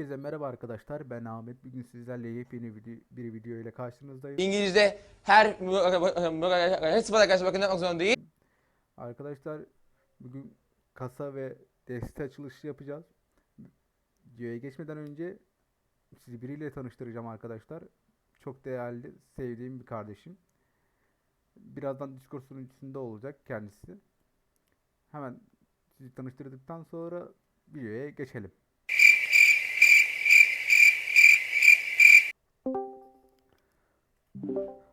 Herkese merhaba arkadaşlar. Ben Ahmet. Bugün sizlerle yepyeni video, bir video ile karşınızdayım. İngilizce her sıfata karşı bakın yapmak zorunda değil. Arkadaşlar bugün kasa ve deste açılışı yapacağız. Videoya geçmeden önce sizi biriyle tanıştıracağım arkadaşlar. Çok değerli, sevdiğim bir kardeşim. Birazdan Discord sunucusunda olacak kendisi. Hemen sizi tanıştırdıktan sonra videoya geçelim.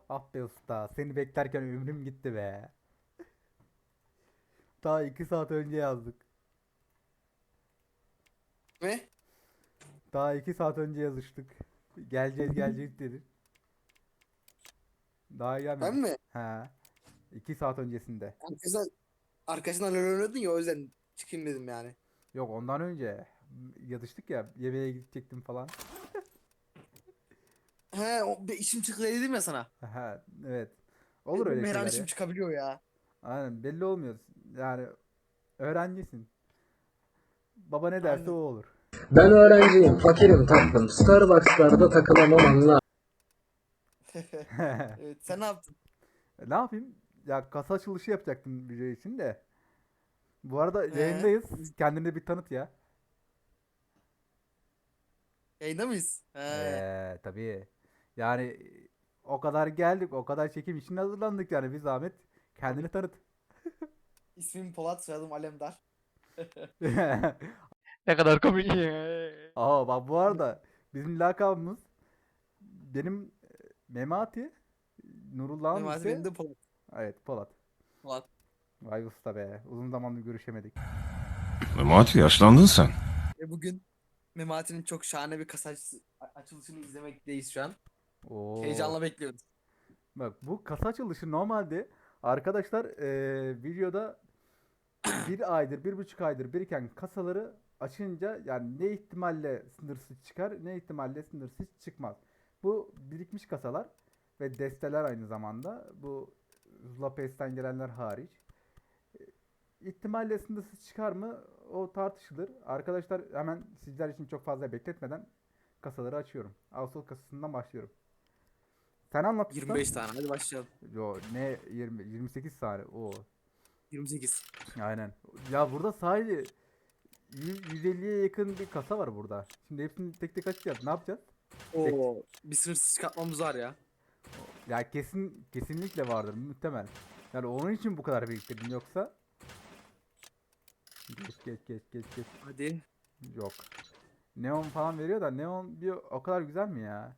Ah be usta, seni beklerken ömrüm gitti be. Daha iki saat önce yazdık. Ne? Daha iki saat önce yazıştık. Geleceğiz geleceğiz dedi. Daha gelmedi. Ben mi? He. İki saat öncesinde. Arkadaşlar, arkadaşından öyle oynadın ya o yüzden çıkayım dedim yani. Yok ondan önce yazıştık ya yemeğe gidecektim falan. He o, işim çıktı dedim ya sana. He, evet. Olur öyle Benim her an işim ya. çıkabiliyor ya. Aynen belli olmuyor. Yani öğrencisin. Baba ne derse Aynen. o olur. Ben öğrenciyim, fakirim tatlım. Starbucks'larda takılamam anla. Evet, sen ne yaptın? ne yapayım? Ya kasa açılışı yapacaktım video için de. Bu arada Ee? yayındayız. Kendini bir tanıt ya. Yayında mıyız? He. Ee, tabii. Yani o kadar geldik, o kadar çekim için hazırlandık yani biz Ahmet. Kendini tanıt. İsmim Polat, soyadım Alemdar. Ne kadar komik. Aa bak bu arada bizim lakabımız benim e, Memati Nurullah'ın Benim ise benim de Polat. evet Polat. Polat. Vay usta be. Uzun zamandır görüşemedik. Memati yaşlandın sen. Ve bugün Memati'nin çok şahane bir kasa aç- açılışını izlemekteyiz şu an. Oo. Heyecanla bekliyoruz. Bak bu kasa açılışı normalde arkadaşlar eee, videoda bir aydır, bir buçuk aydır biriken kasaları açınca yani ne ihtimalle sınırsız çıkar ne ihtimalle sınırsız çıkmaz. Bu birikmiş kasalar ve desteler aynı zamanda bu Zula Pest'ten gelenler hariç. İhtimalle sınırsız çıkar mı o tartışılır. Arkadaşlar hemen sizler için çok fazla bekletmeden kasaları açıyorum. Ağustos kasasından başlıyorum. Sen anlat usta. 25 tane hadi başlayalım. Yo ne 20 28 saniye. O 28. aynen. Ya burada sadece 100 150'ye yakın bir kasa var burada. Şimdi hepsini tek tek açacağız. Ne yapacağız? Oo, bir sınırsız çıkartmamız var ya. Ya kesin kesinlikle vardır muhtemel. Yani onun için bu kadar biriktirdim yoksa geç geç geç geç geç Hadi. yok. Neon falan veriyor da neon bir o kadar güzel mi ya?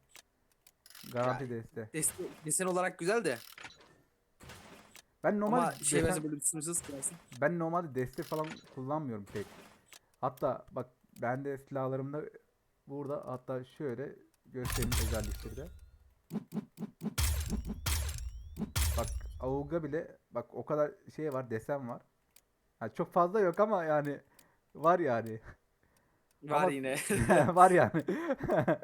Garanti deste. Desen, desen olarak güzel de. Ben normal Ama şey desen- böyle bir sınırsız. Ben normalde deste falan kullanmıyorum pek. Hatta bak ben de silahlarımda burada hatta şöyle göstereyim özellikleri de. Bak Auga bile bak o kadar şey var desen var. Ha, çok fazla yok ama yani var yani. Var Ama- yine. var yani.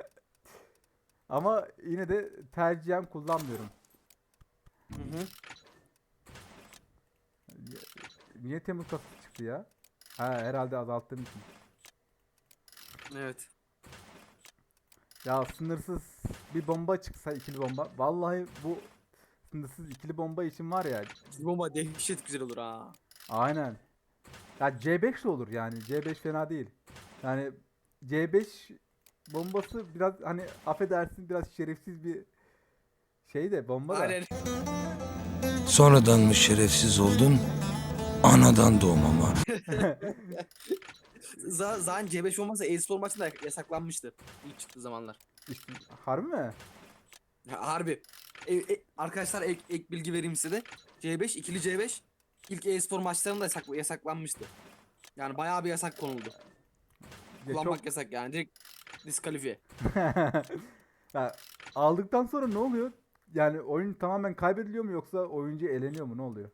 ama yine de tercihen kullanmıyorum. Hı hı. Niye Temmuz kasası çıktı ya? Ha herhalde azalttığım için. Evet. Ya sınırsız bir bomba çıksa ikili bomba. Vallahi bu sınırsız ikili bomba için var ya. Bomba dehşet güzel olur ha. Aynen. Ya C5 de olur yani. C5 fena değil. Yani C5 bombası biraz hani affedersin biraz şerefsiz bir şey de bomba da. Aynen. Sonradan mı şerefsiz oldun? Anadan doğmama. Z- Zaten C5 olmasa e-spor maçında yasaklanmıştı ilk çıktığı zamanlar. İşte, harbi mi? Ha, harbi. E- e- arkadaşlar ek, ek bilgi vereyim size de. C5, ikili C5 ilk e-spor maçlarında yasak, yasaklanmıştı. Yani bayağı bir yasak konuldu. Ya Kullanmak çok- yasak yani direkt diskalifiye. ya, aldıktan sonra ne oluyor? Yani oyun tamamen kaybediliyor mu yoksa oyuncu eleniyor mu ne oluyor?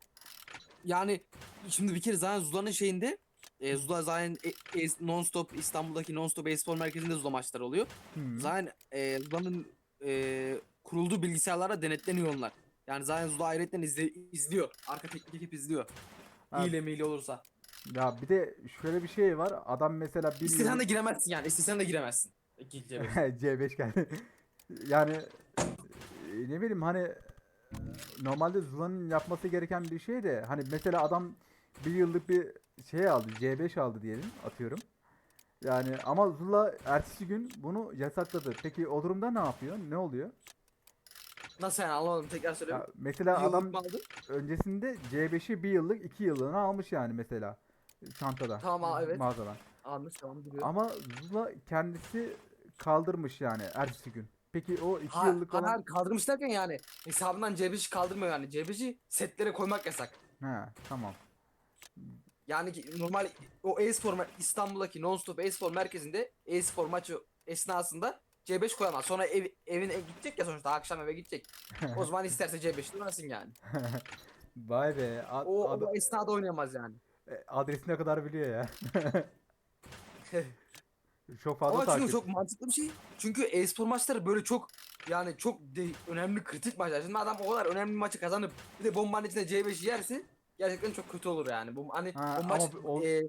Yani şimdi bir kere zaten Zula'nın şeyinde e, Zula zaten e, e, non-stop İstanbul'daki non-stop e-spor merkezinde Zula maçları oluyor. Hmm. Zaten e, Zula'nın e, kurulduğu bilgisayarlara denetleniyor onlar. Yani zaten Zula ayrıca izle, izliyor. Arka teknik ekip izliyor. Ha. Hile mile olursa. Ya bir de şöyle bir şey var. Adam mesela bir İstesen yıl- de giremezsin yani. İstesen de giremezsin. İkinci C5. C5 geldi. yani e, ne bileyim hani normalde Zula'nın yapması gereken bir şey de hani mesela adam bir yıllık bir şey aldı C5 aldı diyelim atıyorum. Yani ama Zula ertesi gün bunu yasakladı. Peki o durumda ne yapıyor? Ne oluyor? Nasıl yani anlamadım tekrar söyle. Ya mesela Bir yıllık adam mı aldın? öncesinde C5'i bir yıllık iki yıllığını almış yani mesela çantada. Tamam, aa, evet. Mağazadan. Almış tamam duruyor. Ama Zula kendisi kaldırmış yani ertesi gün. Peki o iki Ha, yıllık olan... ha, kaldırmış derken yani hesabından C5'i kaldırmıyor yani. C5'i setlere koymak yasak. He tamam. Yani ki normal o e-spor mer- İstanbul'daki non-stop e-spor merkezinde e-spor maçı esnasında C5 koyamaz. Sonra ev, evine gidecek ya sonuçta akşam eve gidecek. O zaman isterse C5'te oynasın yani. Vay be. a- O, ada- o esnada oynayamaz yani. e, adresine kadar biliyor ya. Çok fazla Ama çünkü takip. çok mantıklı bir şey. Çünkü e-spor maçları böyle çok yani çok de- önemli kritik maçlar. Şimdi adam o kadar önemli bir maçı kazanıp bir de bombanın içinde C5 yerse gerçekten çok kötü olur yani. Bu hani Ha, maç ama o- e,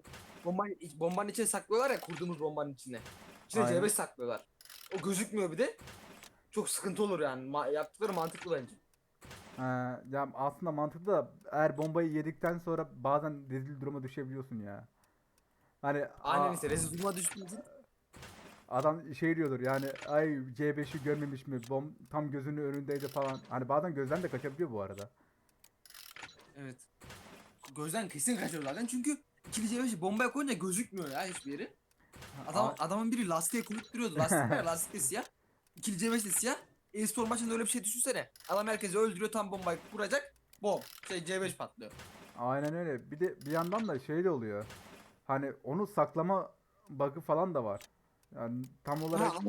bomba, bombanın içine saklıyorlar ya kurduğumuz bombanın içine. İçine Aynen. C5 saklıyorlar. O gözükmüyor bir de. Çok sıkıntı olur yani. Ma- yaptıkları mantıklı bence. Ha, ya aslında mantıklı da eğer bombayı yedikten sonra bazen rezil duruma düşebiliyorsun ya. Hani Aynen a- işte rezil duruma düştüğümüzün. Adam şey diyordur yani ay C5'i görmemiş mi? Bom tam gözünün önündeydi falan. Hani bazen gözden de kaçabiliyor bu arada. Evet. Gözden kesin kaçıyor zaten çünkü ikili C5'i bombaya koyunca gözükmüyor ya hiçbir yeri. Adam, Aa. adamın biri lastiğe koyup duruyordu. Lastik var ya, lastik de siyah. İkili C5 de siyah. E-spor maçında öyle bir şey düşünsene. Adam herkesi öldürüyor tam bombayı vuracak. Bom. Şey C5 patlıyor. Aynen öyle. Bir de bir yandan da şey de oluyor. Hani onu saklama bug'ı falan da var. Yani tam olarak Ha?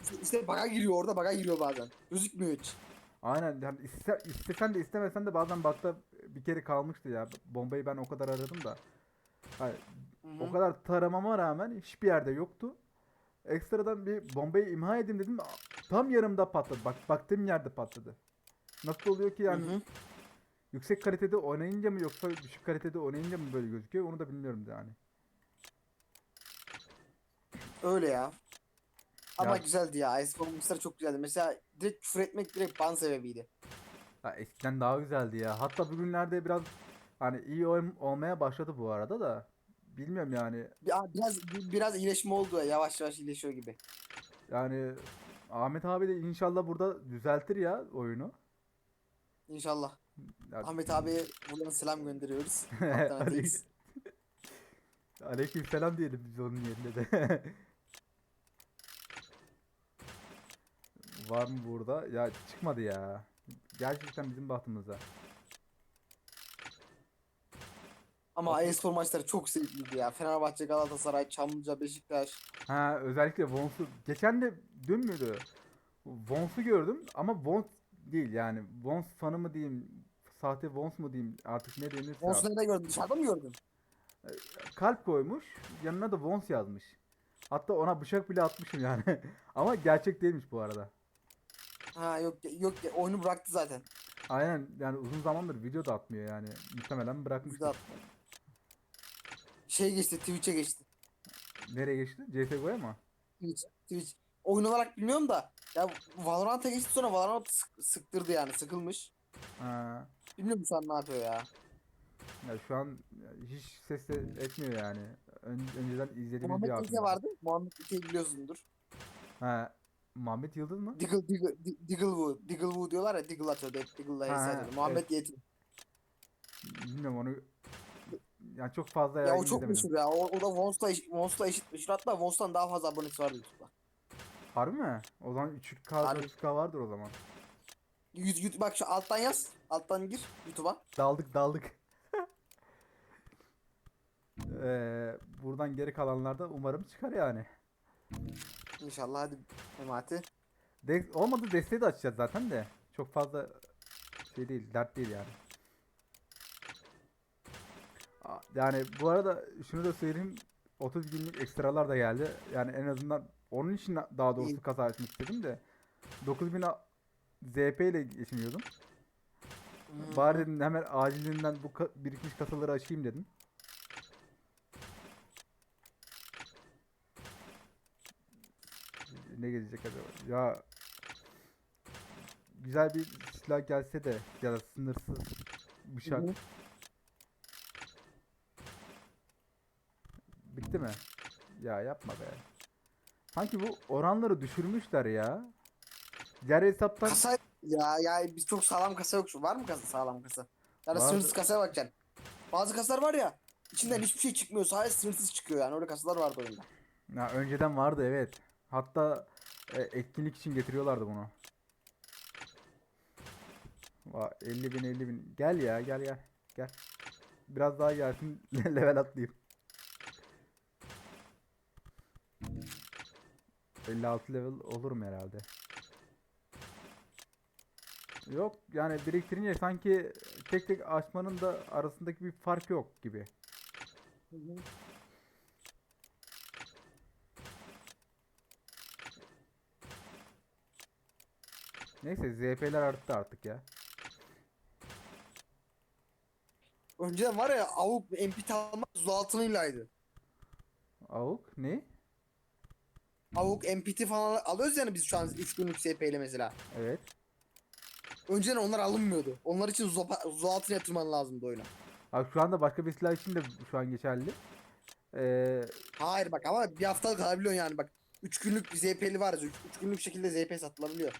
İşte- işte baga giriyor orada baga giriyor bazen. Gözükmüyor hiç. aynen yani iste, istesen de istemesen de bazen bug'da bir kere kalmıştı ya. Bombayı ben o kadar aradım da. Hani o kadar taramama rağmen hiçbir yerde yoktu. Ekstradan bir bombayı imha edeyim dedim. Tam yarımda patladı. Bak baktığım yerde patladı. Nasıl oluyor ki yani Hı hı. yüksek kalitede oynayınca mı yoksa düşük kalitede oynayınca mı böyle gözüküyor onu da bilmiyorum yani. Öyle ya. Ama Ya- güzeldi ya. Ice maçları çok güzeldi. Mesela direkt küfür etmek direkt ban sebebiydi. Ya eskiden daha güzeldi ya. Hatta bugünlerde biraz hani iyi oyun olmaya başladı bu arada da. Bilmiyorum yani. Bir- Biraz biraz iyileşme oldu ya. Yavaş yavaş iyileşiyor gibi. Yani Ahmet abi de inşallah burada düzeltir ya oyunu. İnşallah. Ya- Ahmet abiye buradan selam gönderiyoruz. Kaptan aleyküm selam diyelim biz onun yerine de. Var mı burada? Ya çıkmadı ya. Gerçekten bizim bahtımıza. Ama e-spor maçları çok zevkliydi ya. Fenerbahçe, Galatasaray, Çamlıca, Beşiktaş. Ha özellikle Vons'u geçen de dün müydü? Vons'u gördüm ama Vons değil yani. Vons fanı mı diyeyim, sahte Vons mu diyeyim artık ne denirse. Artık. nerede gördün? Dışarıda mı gördün? Kalp koymuş, yanına da Vons yazmış. Hatta ona bıçak bile atmışım yani. ama gerçek değilmiş bu arada. Ha yok yok oyunu bıraktı zaten. Aynen yani uzun zamandır video da atmıyor yani. Muhtemelen bırakmış. Şey geçti Twitch'e geçti. Nereye geçti? CSGO'ya mı? Twitch, Twitch. Oyun olarak bilmiyorum da ya Valorant'a geçti sonra Valorant sık- sıktırdı yani sıkılmış. Ha, Bilmiyorum an ne yapıyor ya. ya şu an hiç ses de etmiyor yani. Ön- önceden izlediğimiz bir Muhammed. İlke vardı. Muhammed İlke'yi biliyorsundur. Ha, Muhammed Yıldız mı? Diggle, Diggle, Di- Digglewood. Digglewood diyorlar ya Diggle atıyordu. Diggle'la atıyordu. Muhammed Yetim. Bilmiyorum onu. Yani çok fazla Ya o çok izlemedim. meşhur ya. O, o da Vons'la eşit, Vons'la eşit meşhur. Hatta Vons'tan daha fazla abonesi var YouTube'da. Harbi mi? O zaman 3K Harbi. 4K vardır o zaman. Yüz- yüz- bak şu alttan yaz. Alttan gir YouTube'a. Daldık daldık. Ee, buradan geri kalanlarda umarım çıkar yani. İnşallah hadi Memati. De olmadı desteği de açacağız zaten de. Çok fazla şey değil, dert değil yani. Yani bu arada şunu da söyleyeyim. 30 günlük ekstralar da geldi. Yani en azından onun için daha doğrusu kasa açmak istedim de. 9000 a- ZP ile geçiniyordum. Hmm. Bari dedim hemen acilinden bu ka- birikmiş kasaları açayım dedim. Ne gelecek acaba? Ya güzel bir silah gelse de ya da sınırsız bıçak. Hı hı. Bitti mi? Ya yapma be. Sanki bu oranları düşürmüşler ya. Diğer hesaptan Kasa ya ya biz çok sağlam kasa yok. Var mı kasa sağlam kasa? Yani Vardı. sınırsız kasaya bakacaksın. Bazı kasalar var ya içinden hiçbir şey çıkmıyor. Sadece sınırsız çıkıyor yani. Öyle kasalar vardı oyunda. ya önceden vardı evet. Hatta e, etkinlik için getiriyorlardı bunu. Va 50 bin 50 bin. Gel ya gel gel. Gel. Biraz daha gelsin level atlayayım. 56 level olurum herhalde. Yok yani biriktirince sanki tek tek açmanın da arasındaki bir fark yok gibi. Neyse ZP'ler arttı artık ya. Önceden var ya avuk MP almak su altınıylaydı. Avuk ne? Avuk MPT falan alıyoruz yani biz şu an 3 günlük SP ile mesela. Evet. Önceden onlar alınmıyordu. Onlar için zopa, zu altına yatırman lazımdı oyuna. Abi şu anda başka bir silah için de şu an geçerli. Ee, Hayır bak ama bir haftalık alabiliyorsun yani bak. 3 günlük bir ZP'li var. 3 günlük şekilde ZP satılabiliyor.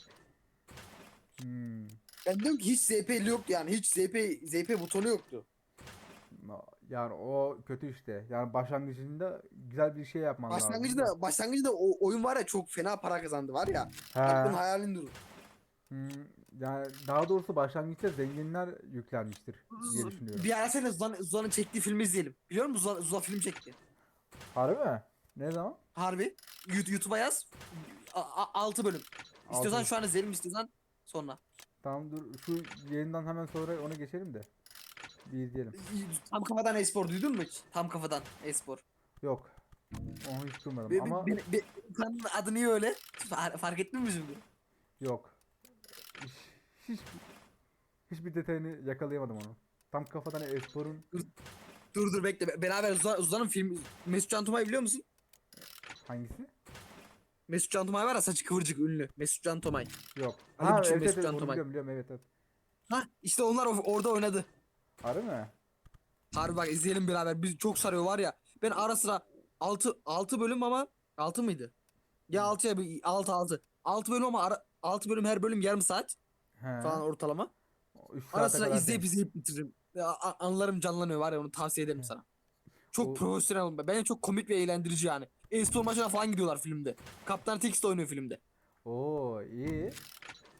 Hmm, Ben diyorum ki hiç ZP'li yoktu yani. Hiç ZP ZP butonu yoktu. yani o kötü işte. Yani başlangıcında güzel bir şey yapman lazım. Başlangıçta başlangıçta o oyun var ya çok fena para kazandı var ya. Ha, Aklın hayalin durur. hmm, yani daha doğrusu başlangıçta zenginler yüklenmiştir diye düşünüyorum. Bir ara seninle Zuzan, Zuzan'ın çektiği filmi izleyelim. Biliyor musun Zuzan, Zuzan film çekti. Harbi mi? Ne zaman? Harbi. YouTube'a yaz. 6 bölüm. İstiyorsan Altı. şu an izleyelim istiyorsan sonra. Tamam dur şu yayından hemen sonra onu geçelim de. Bir izleyelim. Tam kafadan espor duydun mu hiç? Tam kafadan espor. Yok. Onu hiç duymadım Be, ama be, be, kanalın adı niye öyle? Far- fark ettin mi şimdi? yok. Hiç, hiç, hiçbir detayını yakalayamadım onu. Tam kafadan esporun Dur dur bekle. Be- Beraber Zuzan, Zuzan'ın filmi Mesut Can Tomay biliyor musun? hangisi? Mesut Can Tomay var ya saçı kıvırcık ünlü. Mesut Can Tomay. Yok. Ali Ha Biçim, evet Mesut evet Can onu Tomay. biliyorum biliyorum evet evet. Ha işte onlar o- orada oynadı. Harbi mi? Harbi bak izleyelim beraber. Biz çok sarıyor var ya. Ben ara sıra 6 6 bölüm ama 6 mıydı? Ya 6 ya 6 6. 6 bölüm ama ara, 6 bölüm her bölüm yarım saat He. falan ortalama. Üç Ara saate sıra kadar izleyip izleyip bitiririm. Ya, a- anılarım canlanıyor var ya onu tavsiye ederim sana. Çok O- profesyonel oldu. Bence çok komik ve eğlendirici yani. E-spor maçına falan gidiyorlar filmde. Kaptan Tex de oynuyor filmde. Oo iyi.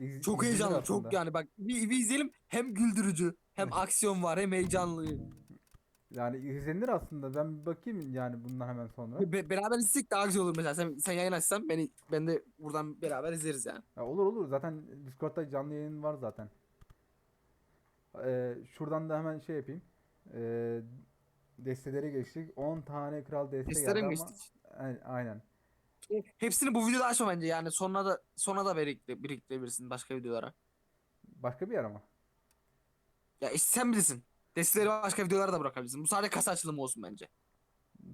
İz- Çok izlenir heyecanlı, çok yani bak bir, bir izleyelim hem güldürücü hem aksiyon var hem heyecanlı. Yani izlenir aslında. Ben bir bakayım yani bundan hemen sonra. Be- beraber izlesek daha güzel olur mesela. Sen, sen yayın açsan beni ben de buradan beraber izleriz yani. Ya olur olur. Zaten Discord'da canlı yayın var zaten. Ee, şuradan da hemen şey yapayım. Ee, destelere geçtik. 10 tane kral deste Testere geldi mi ama geçtik? A- aynen. Hepsini bu videoda açma bence yani sonra da sonra da biriktir, biriktirebilirsin başka videolara. Başka bir yer ama. Ya işte sen bilirsin. Desteleri başka videolara da bırakabilirsin. Bu sadece kasa açılımı olsun bence.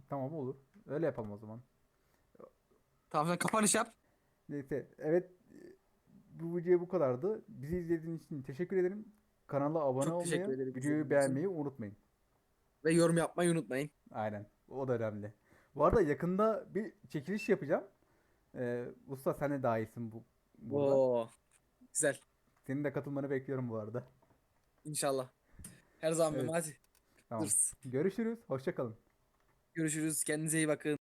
Tamam olur. Öyle yapalım o zaman. Tamam sen kapanış yap. Neyse. Evet. Bu video bu kadardı. Bizi izlediğiniz için teşekkür ederim. Kanala abone Çok teşekkür olmayı, ederim videoyu beğenmeyi unutmayın. Ve yorum yapmayı unutmayın. Aynen. O da önemli. Bu arada yakında bir çekiliş yapacağım. Ee, usta sen de dahilsin bu burada. Oo. Güzel. Senin de katılmanı bekliyorum bu arada. İnşallah. Her zaman Evet. hadi. Tamam. Görüşürüz. Hoşça kalın. Görüşürüz. Kendinize iyi bakın.